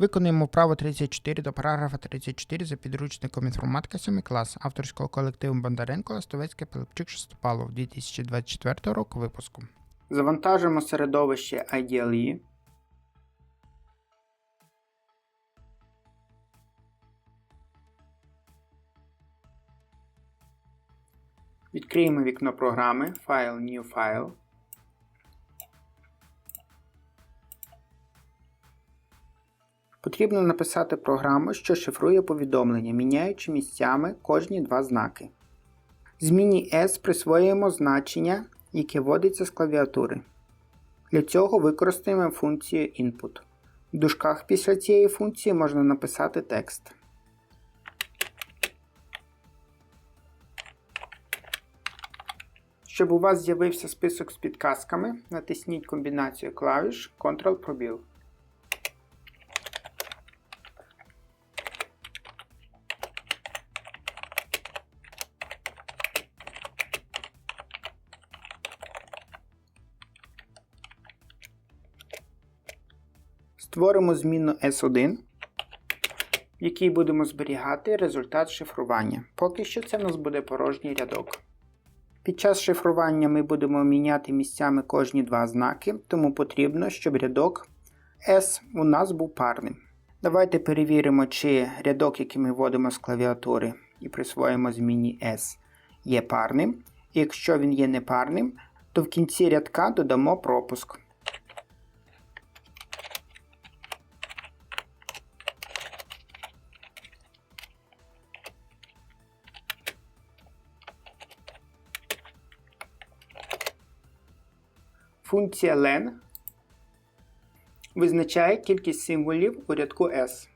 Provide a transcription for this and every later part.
Виконуємо вправо 34 до параграфа 34 за підручником інформатика 7 клас авторського колективу Бондаренко Остовецьке Пилипчик Шестопалов 2024 року випуску. Завантажимо середовище IDLE. Відкриємо вікно програми File New File. Потрібно написати програму, що шифрує повідомлення, міняючи місцями кожні два знаки. Зміні S присвоюємо значення, яке вводиться з клавіатури. Для цього використаємо функцію input. В дужках після цієї функції можна написати текст. Щоб у вас з'явився список з підказками, натисніть комбінацію клавіш Ctrl-пробіл. Створимо змінну S1, в якій будемо зберігати результат шифрування. Поки що це в нас буде порожній рядок. Під час шифрування ми будемо міняти місцями кожні два знаки, тому потрібно, щоб рядок S у нас був парним. Давайте перевіримо, чи рядок, який ми вводимо з клавіатури і присвоїмо зміні S, є парним. Якщо він є непарним, то в кінці рядка додамо пропуск. Функція len визначає кількість символів у рядку S.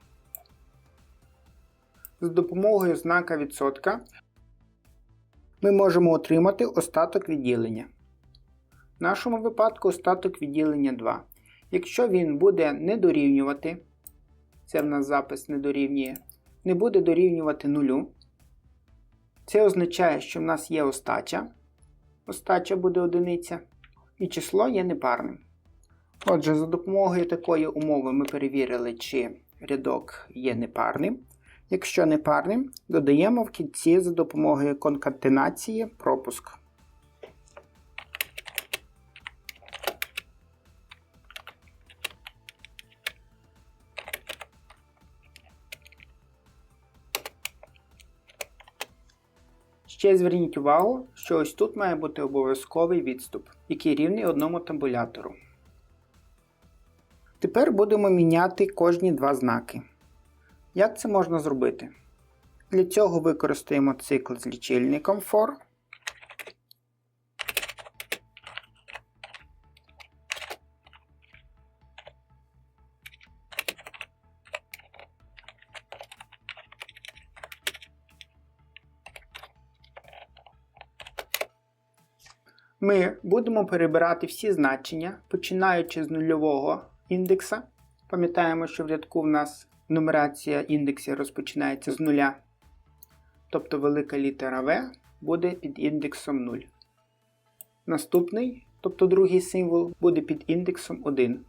З допомогою знака відсотка ми можемо отримати остаток відділення. В нашому випадку остаток відділення 2. Якщо він буде не дорівнювати, це в нас запис не дорівнює, не буде дорівнювати нулю, це означає, що в нас є остача. Остача буде одиниця і число є непарним. Отже, за допомогою такої умови ми перевірили, чи рядок є непарним. Якщо непарним, додаємо в кінці за допомогою конкатенації пропуск. Ще зверніть увагу, що ось тут має бути обов'язковий відступ, який рівний одному табулятору. Тепер будемо міняти кожні два знаки. Як це можна зробити? Для цього використаємо цикл з лічильником for. Ми будемо перебирати всі значення, починаючи з нульового індекса. Пам'ятаємо, що в рядку в нас нумерація індексів розпочинається з нуля. Тобто велика літера В буде під індексом 0. Наступний, тобто другий символ, буде під індексом 1.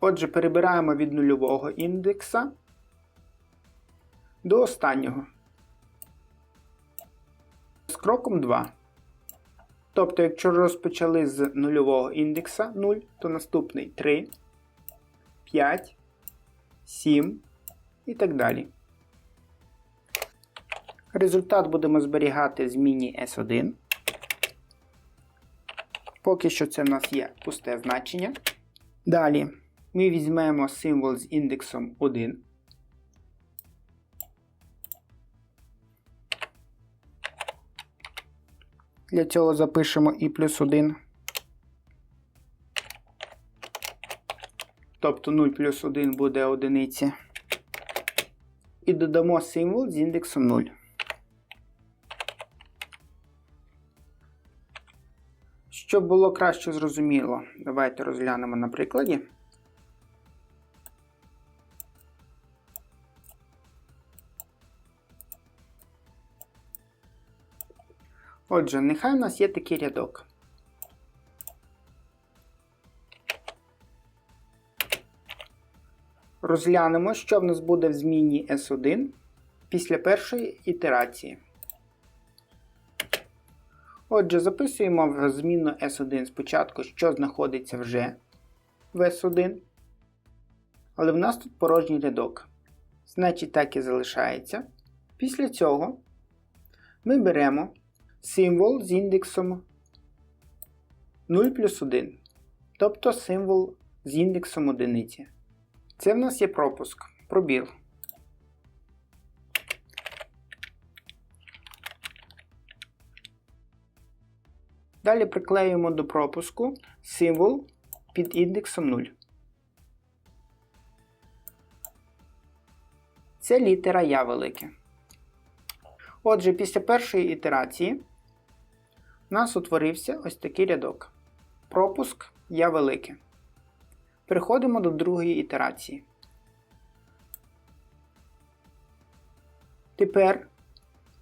Отже, перебираємо від нульового індекса до останнього. З кроком 2. Тобто, якщо розпочали з нульового індекса 0, то наступний 3, 5, 7 і так далі. Результат будемо зберігати в зміні S1. Поки що це в нас є пусте значення. Далі ми візьмемо символ з індексом 1. Для цього запишемо і плюс 1. Тобто 0 плюс 1 буде одиниця. І додамо символ з індексом 0. Щоб було краще зрозуміло, давайте розглянемо на прикладі. Отже, нехай у нас є такий рядок. Розглянемо, що в нас буде в зміні S1 після першої ітерації. Отже, записуємо в змінну S1 спочатку, що знаходиться вже в S1. Але в нас тут порожній рядок. Значить, так і залишається. Після цього ми беремо символ з індексом 0 плюс 1. Тобто символ з індексом одиниці. Це в нас є пропуск, пробіл. Далі приклеюємо до пропуску символ під індексом 0. Це літера Я велике. Отже, після першої ітерації у нас утворився ось такий рядок. Пропуск Я велике. Переходимо до другої ітерації. Тепер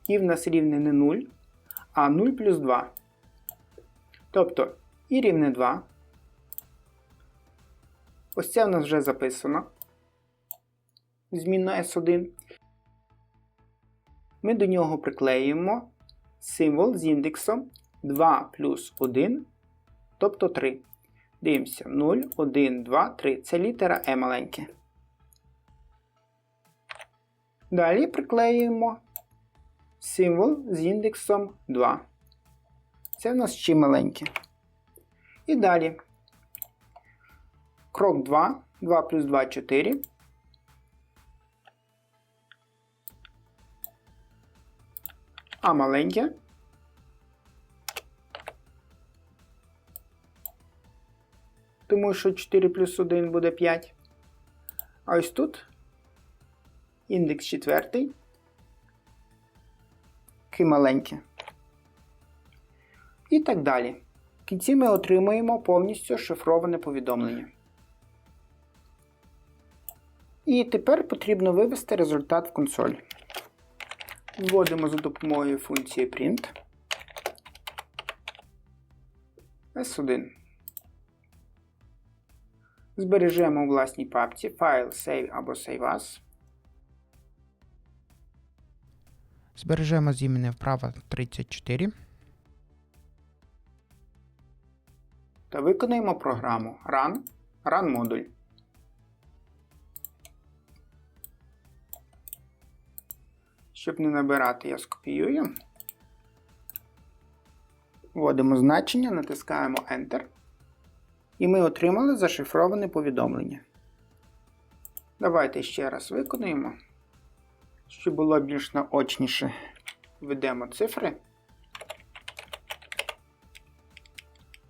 і в нас рівне не 0, а 0 плюс 2. Тобто і рівне 2. Ось це в нас вже записано. Змінно S1. Ми до нього приклеюємо символ з індексом 2 плюс 1, тобто 3. Дивимося 0, 1, 2, 3. Це літера Е маленьке. Далі приклеюємо символ з індексом 2. Це в нас ще маленьке. І далі. Крок 2. 2 плюс 2 4. А маленьке. Тому що 4 плюс 1 буде 5. А ось тут індекс четвертий. Ки маленьке. І так далі. В кінці ми отримуємо повністю шифроване повідомлення. І тепер потрібно вивести результат в консоль. Вводимо за допомогою функції print S1. Збережемо у власній папці файл Save або Save As. Збережемо з імені вправа 34. та виконаємо програму Run, Run модуль. Щоб не набирати, я скопіюю. Вводимо значення, натискаємо Enter. І ми отримали зашифроване повідомлення. Давайте ще раз виконуємо. Щоб було більш наочніше, введемо цифри.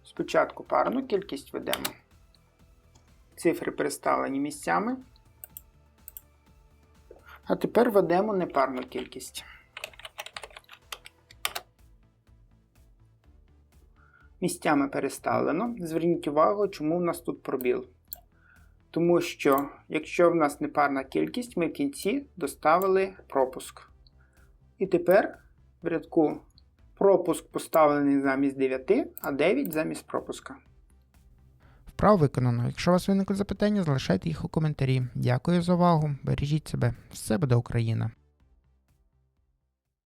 Спочатку парну кількість ведемо. Цифри переставлені місцями. А тепер ведемо непарну кількість. Місцями переставлено. Зверніть увагу, чому в нас тут пробіл. Тому що, якщо в нас непарна кількість, ми в кінці доставили пропуск. І тепер в рядку пропуск поставлений замість 9, а 9 замість пропуска. Вправо виконано. Якщо у вас виникли запитання, залишайте їх у коментарі. Дякую за увагу. Бережіть себе. Все буде Україна!